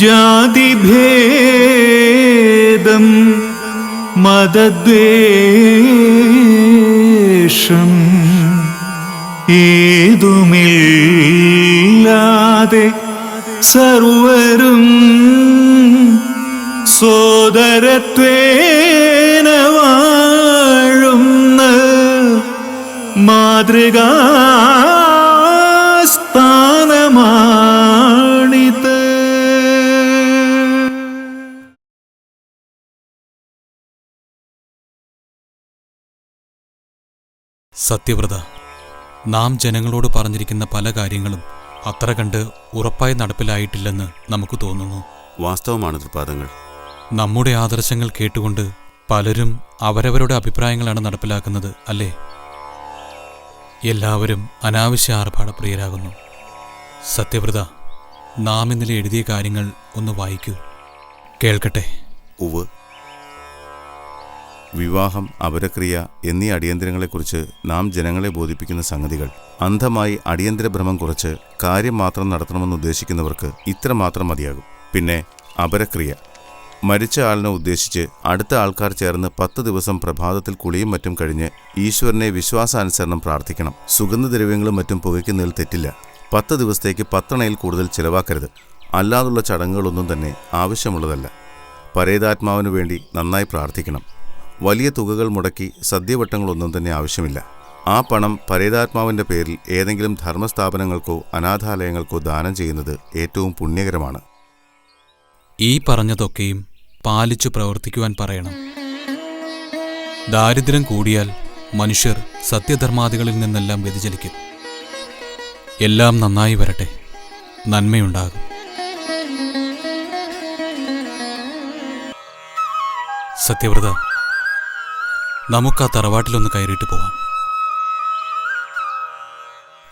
ജാതിഭേദം മതദ്വേഷം ഏതുമില്ലാതെ സർവരും സോദരത്വേന വാഴുന്ന മാതൃകാ സത്യവ്രത നാം ജനങ്ങളോട് പറഞ്ഞിരിക്കുന്ന പല കാര്യങ്ങളും അത്ര കണ്ട് ഉറപ്പായി നടപ്പിലായിട്ടില്ലെന്ന് നമുക്ക് തോന്നുന്നു. വാസ്തവമാണ് തൃപാദങ്ങൾ നമ്മുടെ ആദർശങ്ങൾ കേട്ടുകൊണ്ട് പലരും അവരവരുടെ അഭിപ്രായങ്ങളാണ് നടപ്പിലാക്കുന്നത് അല്ലേ? എല്ലാവരും അനാവശ്യ ആർഭാടപ്രിയരാകുന്നു. സത്യവ്രത നാം ഇന്നലെ എഴുതിയ കാര്യങ്ങൾ ഒന്ന് വായിക്കൂ. കേൾക്കട്ടെ. ഉവ് വിവാഹം അപരക്രിയ എന്നീ അടിയന്തരങ്ങളെക്കുറിച്ച് നാം ജനങ്ങളെ ബോധിപ്പിക്കുന്ന സംഗതികൾ. അന്ധമായി അടിയന്തര ഭ്രമം കുറച്ച് കാര്യം മാത്രം നടത്തണമെന്ന് ഉദ്ദേശിക്കുന്നവർക്ക് ഇത്ര മാത്രം മതിയാകും. പിന്നെ അപരക്രിയ. മരിച്ച ആളിനെ ഉദ്ദേശിച്ച് അടുത്ത ആൾക്കാർ ചേർന്ന് പത്ത് ദിവസം പ്രഭാതത്തിൽ കുളിയും മറ്റും കഴിഞ്ഞ് ഈശ്വരനെ വിശ്വാസാനുസരണം പ്രാർത്ഥിക്കണം. സുഗന്ധദ്രവ്യങ്ങളും മറ്റും പുകയ്ക്കുന്നതിൽ തെറ്റില്ല. പത്ത് ദിവസത്തേക്ക് പത്തണയിൽ കൂടുതൽ ചിലവാക്കരുത്. അല്ലാതുള്ള ചടങ്ങുകളൊന്നും തന്നെ ആവശ്യമുള്ളതല്ല. പരേതാത്മാവിനു വേണ്ടി നന്നായി പ്രാർത്ഥിക്കണം. വലിയ തുകകൾ മുടക്കി സദ്യവട്ടങ്ങളൊന്നും തന്നെ ആവശ്യമില്ല. ആ പണം പരേതാത്മാവിന്റെ പേരിൽ ഏതെങ്കിലും ധർമ്മസ്ഥാപനങ്ങൾക്കോ അനാഥാലയങ്ങൾക്കോ ദാനം ചെയ്യുന്നത് ഏറ്റവും പുണ്യകരമാണ്. ഈ പറഞ്ഞതൊക്കെയും പാലിച്ചു പ്രവർത്തിക്കുവാൻ പറയണം. ദാരിദ്ര്യം കൂടിയാൽ മനുഷ്യർ സത്യധർമാദികളിൽ നിന്നെല്ലാം വ്യതിചലിക്കും. എല്ലാം നന്നായി വരട്ടെ. നന്മയുണ്ടാകും. സത്യവ്രത നമുക്ക് ആ തറവാട്ടിലൊന്ന് കയറിയിട്ട് പോവാം.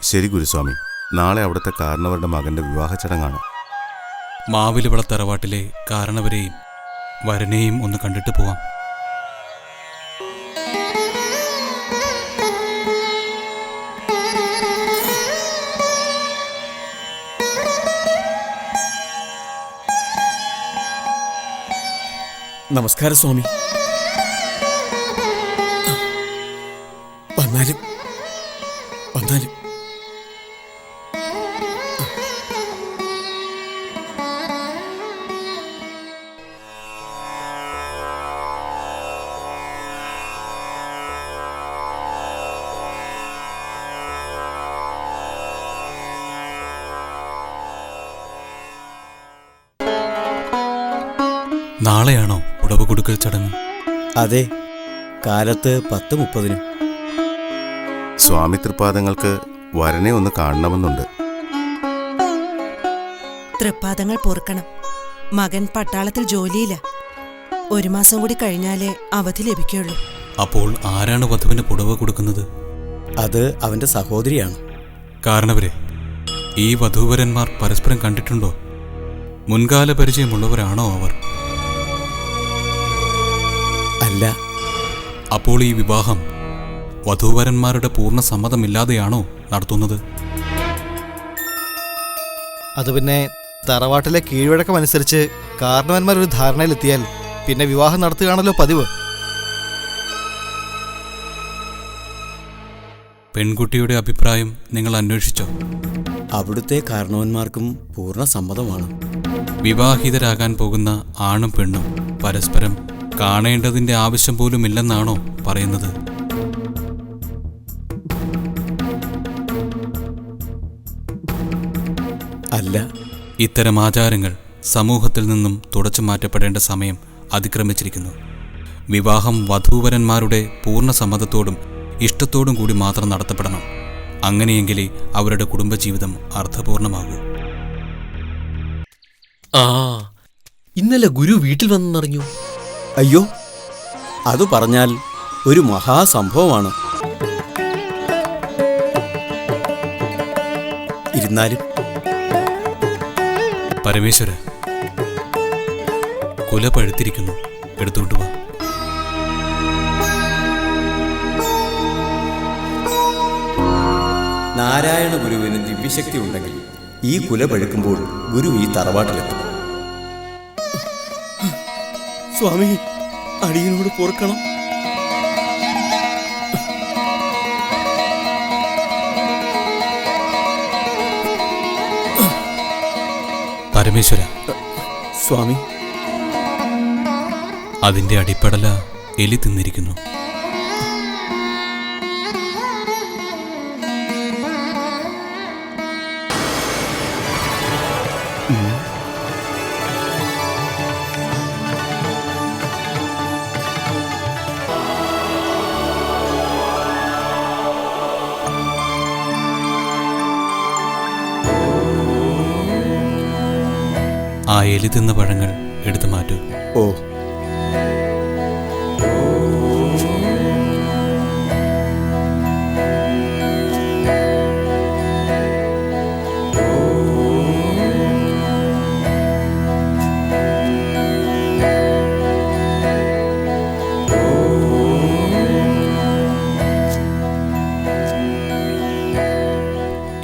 ശരി ഗുരുസ്വാമി. നാളെ അവിടുത്തെ കാരണവരുടെ മകന്റെ വിവാഹ ചടങ്ങാണ്. മാവിലിവള തറവാട്ടിലെ കാരണവരെയും വരനെയും ഒന്ന് കണ്ടിട്ട് പോവാം. നമസ്കാരം സ്വാമി. വന്നാലും വന്നാലും. നാളെയാണോ ഉടവ് കൊടുക്കൽ ചടങ്ങ്? അതെ കാലത്ത് പത്ത് മുപ്പതിന്. സ്വാമി തൃപാദങ്ങൾക്ക് വരനെ ഒന്ന് കാണണമെന്നുണ്ട്. തൃപ്പാദങ്ങൾ പൊറുക്കണം. മകൻ പട്ടാളത്തിൽ ജോലിയില്ല. ഒരു മാസം കൂടി കഴിഞ്ഞാലേ അവധി ലഭിക്കുള്ളൂ അപ്പോൾ ആരാണ് വധുവിന് പുടവ കൊടുക്കുന്നത്? അത് അവന്റെ സഹോദരിയാണ്. കാരണവരെ ഈ വധൂവരന്മാർ പരസ്പരം കണ്ടിട്ടുണ്ടോ? മുൻകാല പരിചയമുള്ളവരാണോ അവർ? അല്ല. അപ്പോൾ ഈ വിവാഹം വധൂവരന്മാരുടെ പൂർണ സമ്മതമില്ലാതെയാണോ നടത്തുന്നത്? അത് പിന്നെ തറവാട്ടിലെ കീഴ്വഴക്കമനുസരിച്ച് കാരണവന്മാർ ഒരു ധാരണയിലെത്തിയാൽ പിന്നെ വിവാഹം നടത്തുകയാണല്ലോ പതിവ്. പെൺകുട്ടിയുടെ അഭിപ്രായം നിങ്ങൾ അന്വേഷിച്ചോ? അവിടുത്തെ കാരണവന്മാർക്കും പൂർണ സമ്മതമാണ്. വിവാഹിതരാകാൻ പോകുന്ന ആണും പെണ്ണും പരസ്പരം കാണേണ്ടതിന്റെ ആവശ്യം പോലുമില്ലെന്നാണോ പറയുന്നത്? അല്ല ഇത്തരം ആചാരങ്ങൾ സമൂഹത്തിൽ നിന്നും തുടച്ചു മാറ്റപ്പെടേണ്ട സമയം അതിക്രമിച്ചിരിക്കുന്നു. വിവാഹം വധൂവരന്മാരുടെ പൂർണ സമ്മതത്തോടും ഇഷ്ടത്തോടും കൂടി മാത്രം നടത്തപ്പെടണം. അങ്ങനെയെങ്കിലേ അവരുടെ കുടുംബജീവിതം അർത്ഥപൂർണമാകൂ. ആ ഇന്നലെ ഗുരു വീട്ടിൽ വന്നെന്നറിഞ്ഞു. അയ്യോ അത് പറഞ്ഞാൽ ഒരു മഹാസംഭവമാണ്. ഇരുന്നാലും പരമേശ്വര. കുല പഴുത്തിരിക്കുന്നു എടുത്തുകൊണ്ട് വാ. നാരായണ ഗുരുവിന് ദിവ്യശക്തി ഉണ്ടെങ്കിൽ ഈ കുല പഴുക്കുമ്പോൾ ഗുരു ഈ തറവാട്ടിലെത്തും. സ്വാമി അടിയനോട് പൊറുക്കണം. പരമേശ്വര. സ്വാമി. അതിന്റെ അടിപ്പടല എലി തിന്നിരിക്കുന്നു. ആ എലി തിന്ന പഴങ്ങൾ എടുത്തു മാറ്റൂ. ഓ.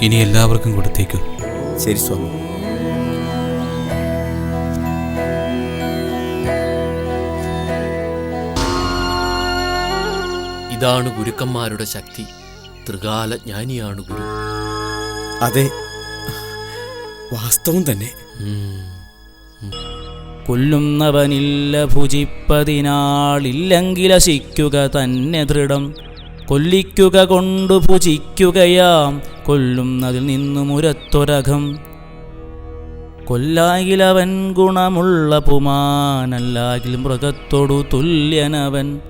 ഇനി എല്ലാവർക്കും കൊടുത്തേക്കൂ. ശരി സ്വാമി. ഇതാണ് ഗുരുക്കന്മാരുടെ ശക്തി. ത്രികാല ജ്ഞാനിയാണ് ഗുരു. അതെ. വാസ്തവം തന്നെ. കൊല്ലുന്നവനില്ല ഭുജിപ്പതിനാളില്ലെങ്കിലശിക്കുക തന്നെ ദൃഢം. കൊല്ലിക്കുക കൊണ്ടു ഭുജിക്കുകയാം കൊല്ലുന്നതിൽ നിന്നും മുരത്തൊരകം കൊല്ലാകിലവൻ ഗുണമുള്ള പുമാനല്ലാകിൽ മൃഗത്തോടു തുല്യനവൻ.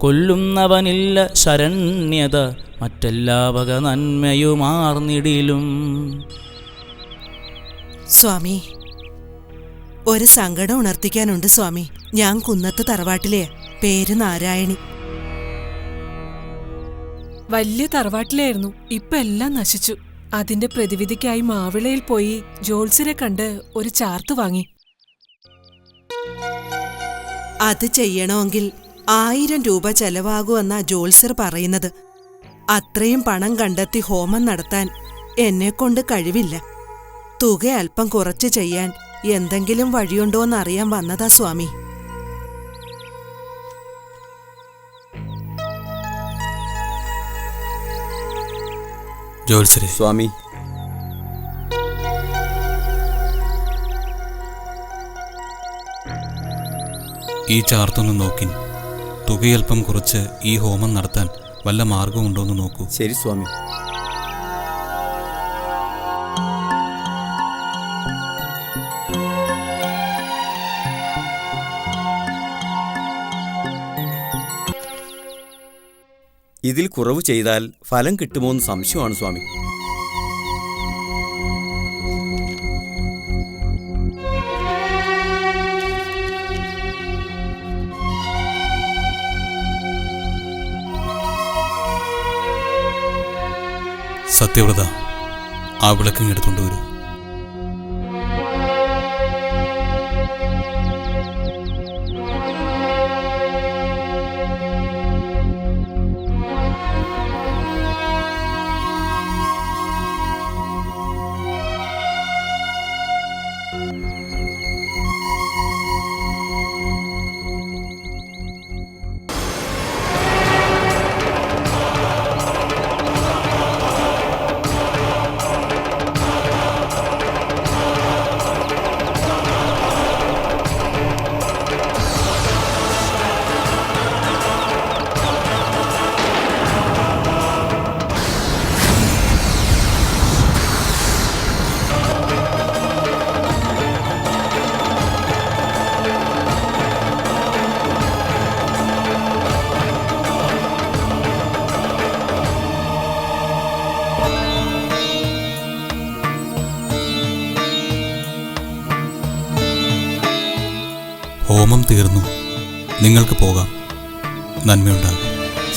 കൊല്ലുന്നവനില്ല ശരണ്യത മറ്റെല്ലാ വക നന്മയുമാർന്നിടിലും. സ്വാമി ഒരു സങ്കടം ഉണർത്തിക്കാനുണ്ട് സ്വാമി. ഞാൻ കുന്നത്ത് തറവാട്ടിലെ പേര് നാരായണി. വലിയ തറവാട്ടിലായിരുന്നു. ഇപ്പൊ എല്ലാം നശിച്ചു. അതിന്റെ പ്രതിവിധിക്കായി മാവിളയിൽ പോയി ജോത്സ്യരെ കണ്ട് ഒരു ചാർത്ത് വാങ്ങി. അത് ചെയ്യണമെങ്കിൽ ആയിരം രൂപ ചെലവാകുമെന്നാ ജോത്സർ പറയുന്നത്. അത്രയും പണം കണ്ടെത്തി ഹോമം നടത്താൻ എന്നെക്കൊണ്ട് കഴിവില്ല. തുക അല്പം കുറച്ച് ചെയ്യാൻ എന്തെങ്കിലും വഴിയുണ്ടോന്ന് അറിയാൻ വന്നതാ സ്വാമി. ജോത്സരെ സ്വാമി. ഈ ചാർത്തൊന്ന് നോക്കിൻ. തുകയൽപ്പം കുറച്ച് ഈ ഹോമം നടത്താൻ വല്ല മാർഗമുണ്ടോയെന്ന് നോക്കൂ. ശരി സ്വാമി. ഇതിൽ കുറവ് ചെയ്താൽ ഫലം കിട്ടുമോ എന്ന് സംശയമാണ് സ്വാമി. സത്യവ്രത ആ വിളക്കിങ് എടുത്തുകൊണ്ട് വരൂ. ഹോമം തീർന്നു. നിങ്ങൾക്ക് പോകാം. നന്മയുണ്ടാകും.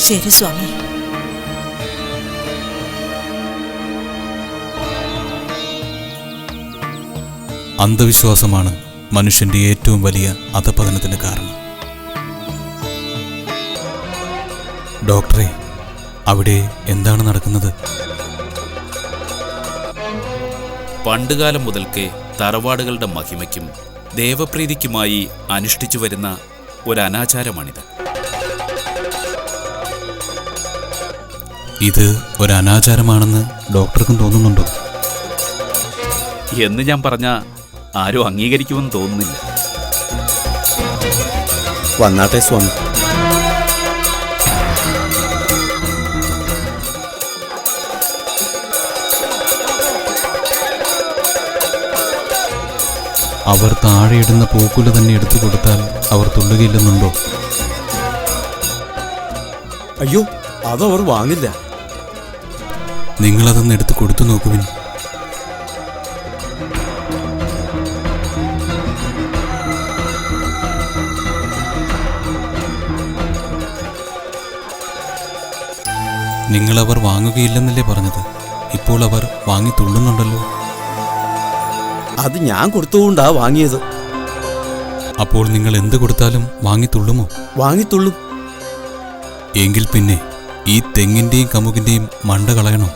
ശരി സ്വാമി. അന്ധവിശ്വാസമാണ് മനുഷ്യന്റെ ഏറ്റവും വലിയ അധപതനത്തിന് കാരണം. ഡോക്ടറെ അവിടെ എന്താണ് നടക്കുന്നത്? പണ്ടുകാലം മുതൽക്കേ തറവാടുകളുടെ മഹിമയ്ക്കും ദേവപ്രീതിക്കുമായി അനുഷ്ഠിച്ചു വരുന്ന ഒരു അനാചാരമാണിത് ഇത് ഒരു അനാചാരമാണെന്ന് ഡോക്ടർക്കും തോന്നുന്നുണ്ടോ? എന്ന് ഞാൻ പറഞ്ഞ ആരും അംഗീകരിക്കുമെന്ന് തോന്നുന്നില്ല. വന്നാട്ടെ സ്വാമി. അവർ താഴെയിടുന്ന പൂക്കുല തന്നെ എടുത്തു കൊടുത്താൽ അവർ തുള്ളുകയില്ലെന്നുണ്ടോ അയ്യോ അതവർ വാങ്ങില്ല. നിങ്ങളതൊന്ന് എടുത്തു കൊടുത്തു നോക്കുവിൻ നിങ്ങളവർ വാങ്ങുകയില്ലെന്നല്ലേ പറഞ്ഞത്? ഇപ്പോൾ അവർ വാങ്ങി തുള്ളുന്നുണ്ടല്ലോ. അത് ഞാൻ കൊടുത്തുകൊണ്ടാ വാങ്ങിയത്. അപ്പോൾ നിങ്ങൾ എന്ത് കൊടുത്താലും വാങ്ങിത്തുള്ളുമോ? വാങ്ങിത്തുള്ളും. എങ്കിൽ പിന്നെ ഈ തെങ്ങിന്റെയും കമുകിന്റെയും മണ്ട കളയണോ?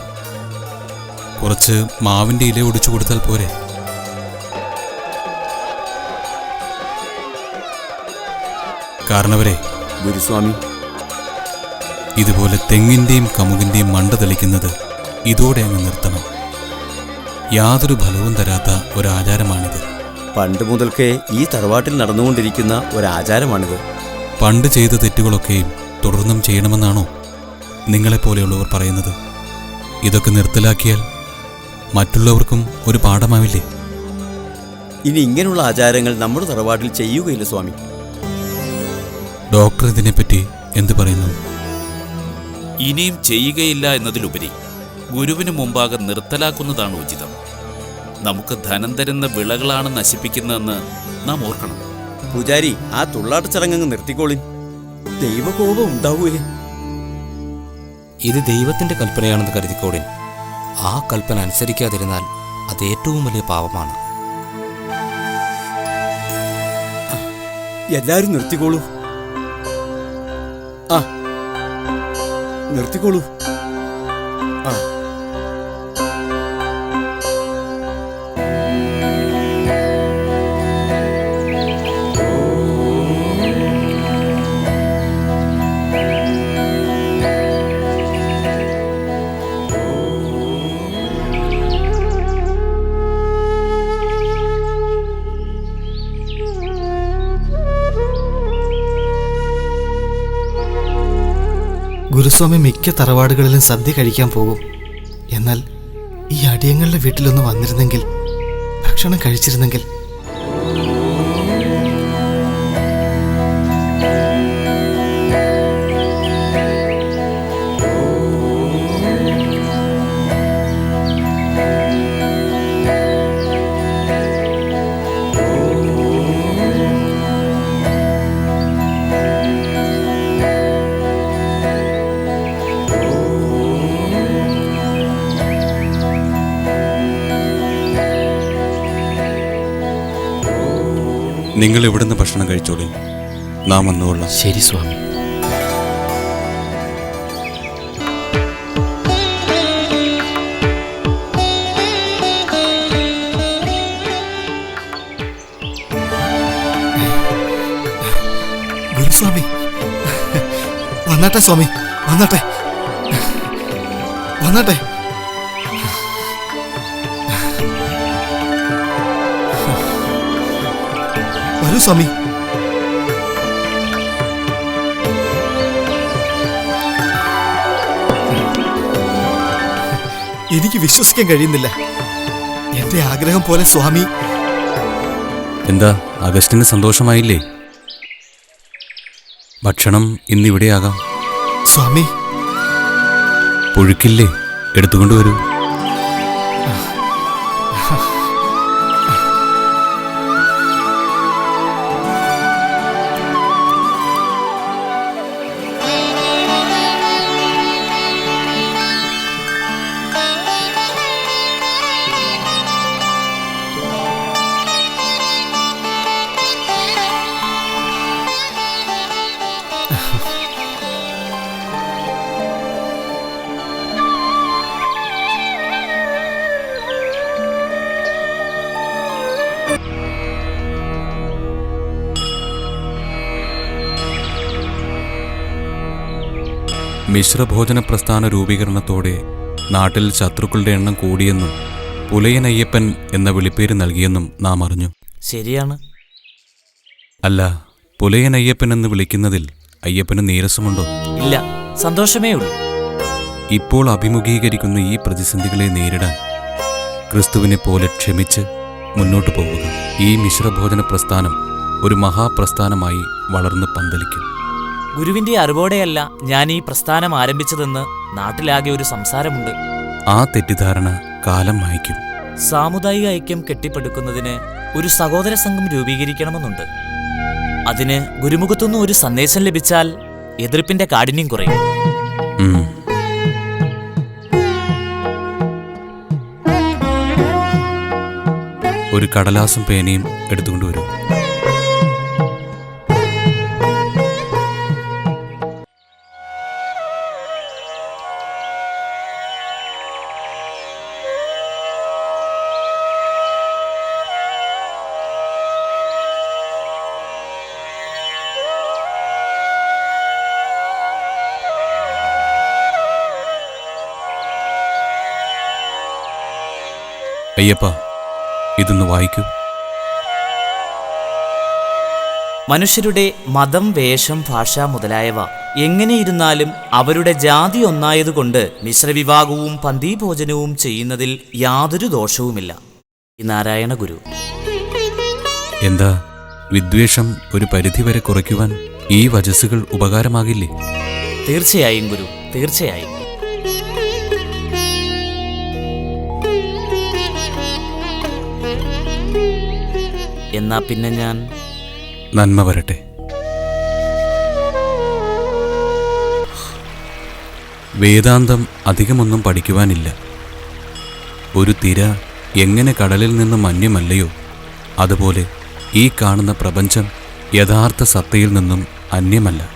കുറച്ച് മാവിന്റെ ഇല ഒടിച്ചു കൊടുത്താൽ പോരെ? കാരണവരെ ഗുരുസ്വാമി. ഇതുപോലെ തെങ്ങിന്റെയും കമുകിന്റെയും മണ്ട തെളിക്കുന്നത് ഇതോടെ അങ്ങ് നിർത്തണം. യാതൊരു ഫലവും തരാത്ത ഒരാചാരമാണിത്. പണ്ട് മുതൽക്കേ ഈ തറവാട്ടിൽ നടന്നുകൊണ്ടിരിക്കുന്ന ഒരാചാരമാണിത്. പണ്ട് ചെയ്ത തെറ്റുകളൊക്കെയും തുടർന്നും ചെയ്യണമെന്നാണോ നിങ്ങളെപ്പോലെയുള്ളവർ പറയുന്നത്? ഇതൊക്കെ നിർത്തലാക്കിയാൽ മറ്റുള്ളവർക്കും ഒരു പാഠമാവില്ലേ? ഇനി ഇങ്ങനെയുള്ള ആചാരങ്ങൾ നമ്മുടെ തറവാട്ടിൽ ചെയ്യുകയില്ല സ്വാമി. ഡോക്ടർ ഇതിനെപ്പറ്റി എന്ത് പറയുന്നു? ഇനിയും ചെയ്യുകയില്ല എന്നതിലുപരി ഗുരുവിന് മുമ്പാകെ നിർത്തലാക്കുന്നതാണ് ഉചിതം. നമുക്ക് ധനം തരുന്ന വിളകളാണ് നശിപ്പിക്കുന്നതെന്ന് നാം ഓർക്കണം. പൂജാരി ആ തുള്ളാട്ട് ചടങ്ങ് നിർത്തിക്കോളിൻ ദൈവകോപം ഉണ്ടാവുകയെ ഇത് ദൈവത്തിന്റെ കൽപ്പനയാണെന്ന് കരുതിക്കോളിൻ. ആ കൽപ്പന അനുസരിക്കാതിരുന്നാൽ അത് ഏറ്റവും വലിയ പാപമാണ്. എല്ലാരും നിർത്തിക്കോളൂ. ആ നിർത്തിക്കോളൂ. ആ. ഗുരുസ്വാമി മിക്ക തറവാടുകളിലും സദ്യ കഴിക്കാൻ പോകും. എന്നാൽ ഈ അടിയങ്ങളുടെ വീട്ടിലൊന്ന് വന്നിരുന്നെങ്കിൽ ഭക്ഷണം കഴിച്ചിരുന്നെങ്കിൽ നിങ്ങൾ ഇവിടുന്ന് ഭക്ഷണം കഴിച്ചോളി. നാം വന്നുകൊള്ളാം ശരി സ്വാമി. ഗുരുസ്വാമി വന്നാട്ടെ സ്വാമി. വന്നാട്ടെ. വന്നാട്ടെ. വരൂ സ്വാമി. എനിക്ക് വിശ്വസിക്കാൻ കഴിയുന്നില്ല. എന്റെ ആഗ്രഹം പോലെ സ്വാമി. എന്താ അഗസ്റ്റിന് സന്തോഷമായില്ലേ? ഭക്ഷണം ഇന്നിവിടെയാകാം. സ്വാമി. പുഴുക്കില്ലേ? എടുത്തുകൊണ്ടുവരൂ മിശ്രഭോജന പ്രസ്ഥാന രൂപീകരണത്തോടെ നാട്ടിൽ ശത്രുക്കളുടെ എണ്ണം കൂടിയെന്നും പുലയൻ അയ്യപ്പൻ എന്ന വിളിപ്പേര് നൽകിയെന്നും നാം അറിഞ്ഞു. ശരിയാണ്. അല്ല പുലയൻ അയ്യപ്പൻ എന്ന് വിളിക്കുന്നതിൽ അയ്യപ്പന് നീരസമുണ്ടോ? ഇല്ല സന്തോഷമേ ഉള്ളൂ. ഇപ്പോൾ അഭിമുഖീകരിക്കുന്ന ഈ പ്രതിസന്ധികളെ നേരിടാൻ ക്രിസ്തുവിനെ പോലെ ക്ഷമിച്ച് മുന്നോട്ടു പോവുക ഈ മിശ്രഭോജന പ്രസ്ഥാനം ഒരു മഹാപ്രസ്ഥാനമായി വളർന്ന് പന്തലിക്കും. ഗുരുവിന്റെ അറിവോടെയല്ല ഞാൻ ഈ പ്രസ്ഥാനം ആരംഭിച്ചതെന്ന് നാട്ടിലാകെ ഒരു സംസാരമുണ്ട്. ആ തെറ്റിദ്ധാരണ കാലം മായ്ക്കും. സാമുദായിക ഐക്യം കെട്ടിപ്പടുക്കുന്നതിന് ഒരു സഹോദര സംഘം രൂപീകരിക്കണമെന്നുണ്ട്. അതിന് ഗുരുമുഖത്തുനിന്ന് ഒരു സന്ദേശം ലഭിച്ചാൽ എതിർപ്പിന്റെ കാഠിന്യം കുറയും. ഒരു കടലാസും പേനയും എടുത്തുകൊണ്ടുവരൂ അയ്യപ്പ ഇതൊന്ന് വായിക്കൂ. മനുഷ്യരുടെ മതം വേഷം ഭാഷ മുതലായവ എങ്ങനെയിരുന്നാലും അവരുടെ ജാതി ഒന്നായതുകൊണ്ട് മിശ്രവിവാഹവും പന്തിഭോജനവും ചെയ്യുന്നതിൽ യാതൊരു ദോഷവുമില്ല. നാരായണ ഗുരു. എന്താ? വിദ്വേഷം ഒരു പരിധിവരെ കുറയ്ക്കുവാൻ ഈ വജസ്സുകൾ ഉപകാരമാകില്ലേ? തീർച്ചയായും ഗുരു തീർച്ചയായും. എന്നാ പിന്നെ ഞാൻ? നന്മ വരട്ടെ. വേദാന്തം അധികമൊന്നും പഠിക്കുവാനില്ല. ഒരു തിര എങ്ങനെ കടലിൽ നിന്ന് മന്യമല്ലയോ അതുപോലെ ഈ കാണുന്ന പ്രപഞ്ചം യഥാർത്ഥ സത്തയിൽ നിന്നും അന്യമല്ല.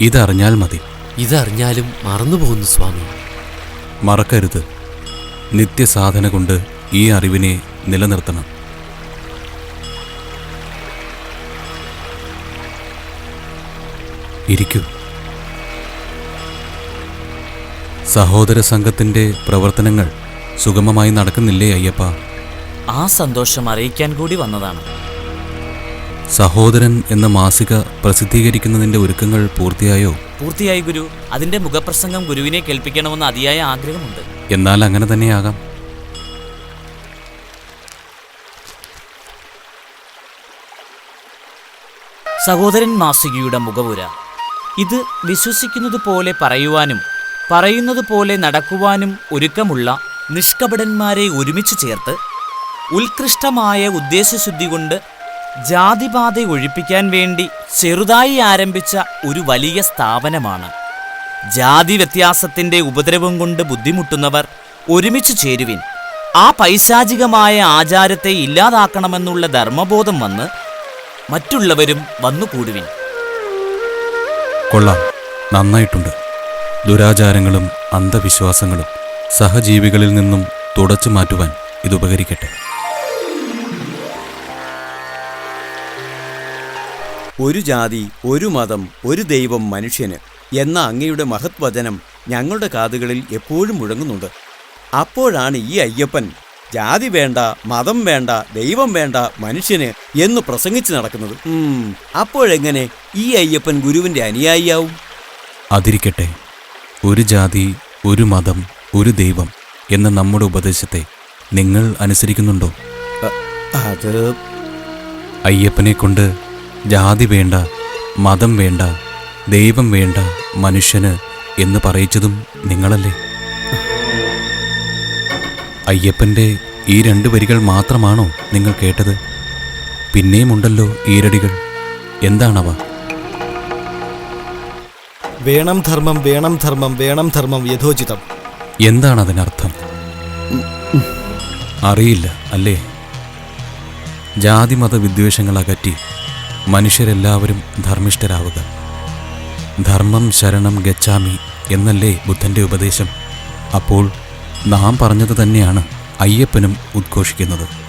ഇതറിഞ്ഞാൽ മതി. ഇതറിഞ്ഞാലും മറന്നുപോകുന്നു സ്വാമി. മറക്കരുത്. നിത്യസാധന കൊണ്ട് ഈ അറിവിനെ നിലനിർത്തണം. ഇരിക്കൂ. സഹോദര സംഘത്തിന്റെ പ്രവർത്തനങ്ങൾ സുഗമമായി നടക്കുന്നില്ലേ അയ്യപ്പ? ആ സന്തോഷം അറിയിക്കാൻ കൂടി വന്നതാണ്. സഹോദരൻ എന്ന മാസിക പ്രസിദ്ധീകരിക്കുന്നതിന്റെ ഒരുക്കങ്ങൾ പൂർത്തിയായോ? പൂർത്തിയായി ഗുരു. അതിന്റെ മുഖപ്രസംഗം ഗുരുവിനെ കേൾപ്പിക്കണമെന്ന് അതിയായ ആഗ്രഹമുണ്ട്. എന്നാൽ അങ്ങനെ തന്നെയാകാം. സഹോദരൻ മാസികയുടെ മുഖവുര ഇത് വിശ്വസിക്കുന്നത് പോലെ പറയുവാനും പറയുന്നത് പോലെ നടക്കുവാനും ഒരുക്കമുള്ള നിഷ്കപടന്മാരെ ഒരുമിച്ച് ചേർത്ത് ഉത്കൃഷ്ടമായ ഉദ്ദേശശുദ്ധി കൊണ്ട് ജാതിബാധ ഒഴിപ്പിക്കാൻ വേണ്ടി ചെറുതായി ആരംഭിച്ച ഒരു വലിയ സ്ഥാപനമാണ്. ജാതി വ്യത്യാസത്തിന്റെ ഉപദ്രവം കൊണ്ട് ബുദ്ധിമുട്ടുന്നവർ ഒരുമിച്ച് ചേരുവിൻ. ആ പൈശാചികമായ ആചാരത്തെ ഇല്ലാതാക്കണമെന്നുള്ള ധർമ്മബോധം വന്ന് മറ്റുള്ളവരും വന്നുകൂടുവിൻ. കൊള്ളാം. നന്നായിട്ടുണ്ട്. ദുരാചാരങ്ങളും അന്ധവിശ്വാസങ്ങളും സഹജീവികളിൽ നിന്നും തുടച്ചു മാറ്റുവാൻ ഇത് ഉപകരിക്കട്ടെ. ഒരു ജാതി ഒരു മതം ഒരു ദൈവം മനുഷ്യന് എന്ന അങ്ങയുടെ മഹത് വചനം ഞങ്ങളുടെ കാതുകളിൽ എപ്പോഴും മുഴങ്ങുന്നുണ്ട്. അപ്പോഴാണ് ഈ അയ്യപ്പൻ ജാതി വേണ്ട മതം വേണ്ട ദൈവം വേണ്ട മനുഷ്യന് എന്ന് പ്രസംഗിച്ചു നടക്കുന്നത്. അപ്പോഴെങ്ങനെ ഈ അയ്യപ്പൻ ഗുരുവിന്റെ അനുയായിയാവും? അതിരിക്കട്ടെ. ഒരു ജാതി ഒരു മതം ഒരു ദൈവം എന്ന നമ്മുടെ ഉപദേശത്തെ നിങ്ങൾ അനുസരിക്കുന്നുണ്ടോ? അത് അയ്യപ്പനെ കൊണ്ട് ജാതി വേണ്ട മതം വേണ്ട ദൈവം വേണ്ട മനുഷ്യന് എന്ന് പറയിച്ചതും നിങ്ങളല്ലേ? അയ്യപ്പന്റെ ഈ രണ്ട് വരികൾ മാത്രമാണോ നിങ്ങൾ കേട്ടത്? പിന്നെയും ഉണ്ടല്ലോ ഈരടികൾ. എന്താണവ? വേണം ധർമ്മം വേണം ധർമ്മം വേണം ധർമ്മം യഥോചിതം. എന്താണ് അതിനർത്ഥം അറിയില്ല അല്ലേ? ജാതിമത വിദ്വേഷങ്ങൾ അകറ്റി മനുഷ്യരെല്ലാവരും ധർമ്മിഷ്ഠരാവുക. ധർമ്മം ശരണം ഗച്ഛാമി എന്നല്ലേ ബുദ്ധന്റെ ഉപദേശം? അപ്പോൾ നാം പറഞ്ഞത് തന്നെയാണ് അയ്യപ്പനും ഉദ്ഘോഷിക്കുന്നത്